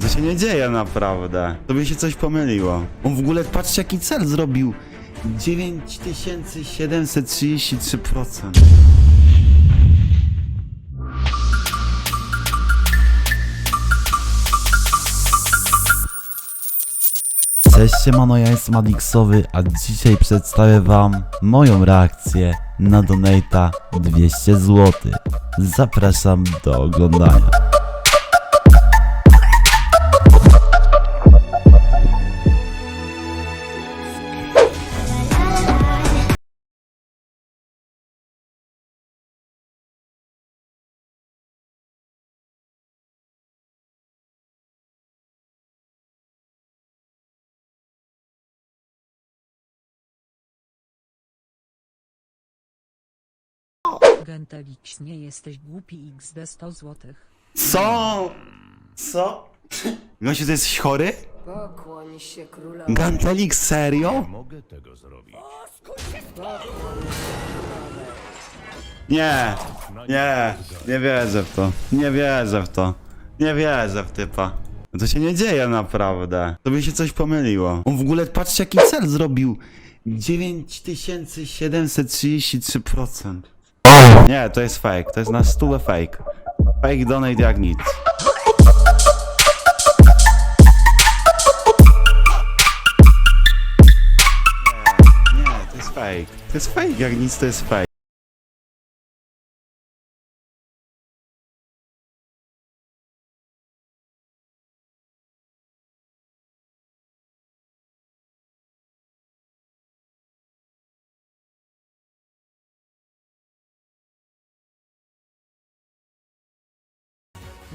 To się nie dzieje naprawdę. Tobie się coś pomyliło. On w ogóle, patrzcie jaki cel zrobił. 9733%. Cześć siemano, ja jestem Adixowy, a dzisiaj przedstawię wam moją reakcję na donata 200 zł. Zapraszam do oglądania. Gentelix nie jesteś głupi XD 100 złotych. Co? Co? Gościu, ty jesteś chory? Pokłoń się królowi. Gantelik, serio? Mogę tego zrobić. Nie, nie, nie wierzę w to. Nie wierzę w to. Nie wierzę w typa. To się nie dzieje naprawdę. Tobie się coś pomyliło. On w ogóle, patrzcie jaki cel zrobił. 9733%. Nie, to jest fake. To jest na stówę fake. Fake donate jak nic. Nie, nie, to jest fake. To jest fake jak nic, to jest fake.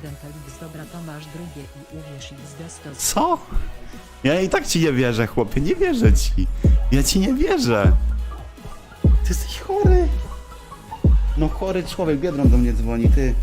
Gentelix dobra to masz drugie i uwierz XD 100 Co? Ja i tak ci nie wierzę, chłopie, nie wierzę ci. Ja ci nie wierzę. Ty jesteś chory. No chory człowiek, Biedron do mnie dzwoni, ty.